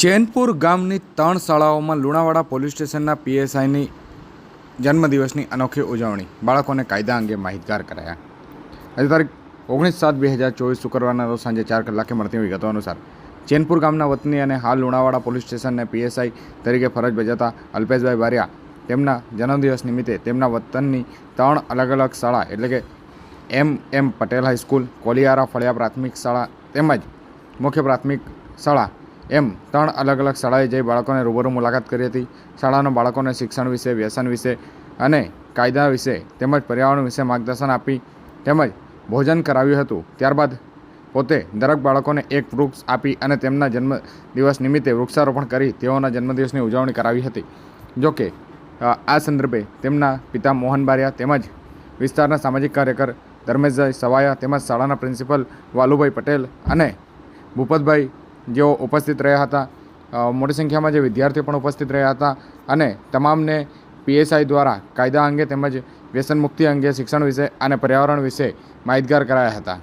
ચેનપુર ગામની ત્રણ શાળાઓમાં લુણાવાડા પોલીસ સ્ટેશનના પીએસઆઈની જન્મદિવસની અનોખી ઉજવણી. બાળકોને કાયદા અંગે માહિતગાર કરાયા. આજે તારીખ ઓગણીસ સાત બે હજાર ચોવીસ શુક્રવારના રોજ સાંજે ચાર કલાકે મળતી વિગતો અનુસાર, ચેનપુર ગામના વતની અને હાલ લુણાવાડા પોલીસ સ્ટેશનને પીએસઆઈ તરીકે ફરજ બજાવતા અલ્પેશભાઈ બારિયા તેમના જન્મદિવસ નિમિત્તે તેમના વતનની ત્રણ અલગ અલગ શાળા એટલે કે એમ એમ પટેલ હાઈસ્કૂલ કોલિયારા ફળિયા પ્રાથમિક શાળા તેમજ મુખ્ય પ્રાથમિક શાળા એમ ત્રણ અલગ અલગ શાળાએ જઈ બાળકોને રૂબરૂ મુલાકાત કરી હતી. શાળાના બાળકોને શિક્ષણ વિશે, વ્યસન વિશે અને કાયદા વિશે તેમજ પર્યાવરણ વિશે માર્ગદર્શન આપી તેમજ ભોજન કરાવ્યું હતું. ત્યારબાદ પોતે દરેક બાળકોને એક વૃક્ષ આપી અને તેમના જન્મદિવસ નિમિત્તે વૃક્ષારોપણ કરી તેઓના જન્મદિવસની ઉજવણી કરાવી હતી. જોકે આ સંદર્ભે તેમના પિતા મોહન બારિયા તેમજ વિસ્તારના સામાજિક કાર્યકર ધર્મેશભાઈ સવાયા તેમજ શાળાના પ્રિન્સિપલ વાલુભાઈ પટેલ અને ભૂપતભાઈ જેઓ ઉપસ્થિત રહ્યા હતા. મોટી સંખ્યામાં જે વિદ્યાર્થીઓ પણ ઉપસ્થિત રહ્યા હતા અને તમામને પીએસઆઈ દ્વારા કાયદા અંગે તેમજ વ્યસન મુક્તિ અંગે શિક્ષણ વિશે અને પર્યાવરણ વિશે માહિતગાર કરાયા હતા.